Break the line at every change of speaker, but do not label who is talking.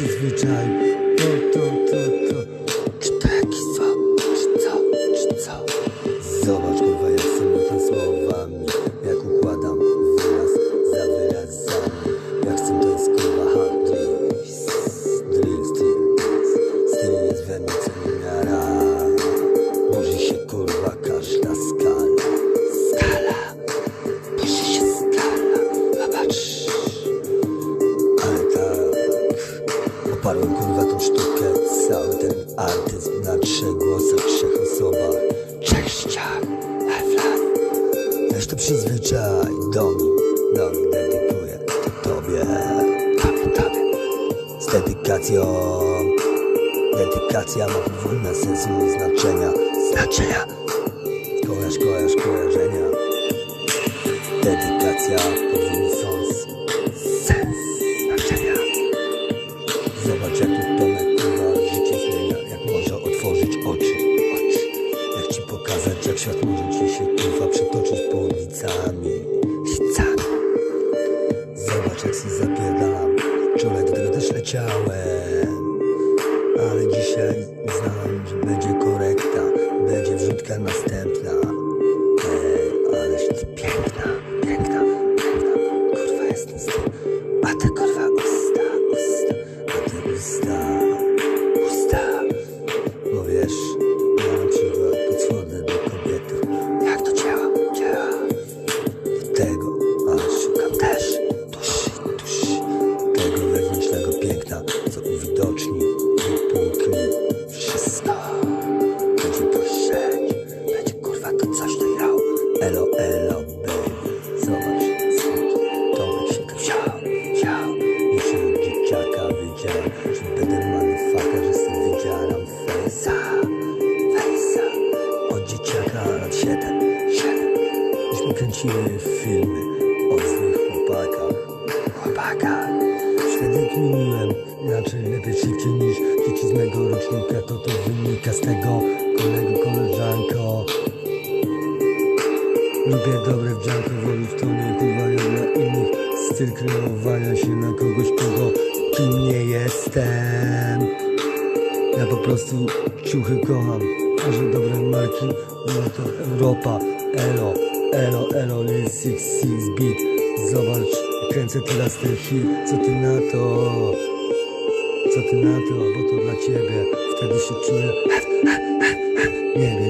przyzwyczaj To, to, to, to Czy to jakiś? Czy co? Czy co? Zobacz kurwa jak tym słowami Jak układam wyraz za wyrazami Jak chcę to jest kurwa hard drill Drill, styl Styl jest we mnie co miara Artyzm na trzech głosach Trzech osobach. Trzech ściach Eflan Weź to przyzwyczaj do mnie Do mnie dedykuję To tobie. Tobie, tobie Z dedykacją. Dedykacja ma podwójne sensu i znaczenia. Znaczenia. Kojarz, kojarz, kojarzenia. Dedykacja podwójny sens. Sens znaczenia. Zobacz jak tu leciałem Ale dzisiaj znałem, że będzie korekta Będzie wrzutka następna Elo, elo, baby Zobacz, Tomek się wziął Już od dzieciaka wiedziałem Że będę motherfucker, że sobie wydzielam fejsa Fejsa. Od dzieciaka lat 7, 7 Myśmy kręcili filmy O złych chłopakach. Chłopakach Wtedy kminiłem Inaczej lepiej szybciej niż dzieci z mego rocznika To to wynika z tego Kolego, koleżanko Lubię dobre wdzianko, wolić to nie jak dla innych Styl kreowania się na kogoś, kogo kim nie jestem. Ja po prostu ciuchy kocham A że dobre marki, no to Europa. Elo, elo, elo, Lil Six Six Beat. Zobacz, kręcę teraz ten hit Co ty na to? Co ty na to? Bo to dla ciebie. Wtedy się czuję Nie wiem,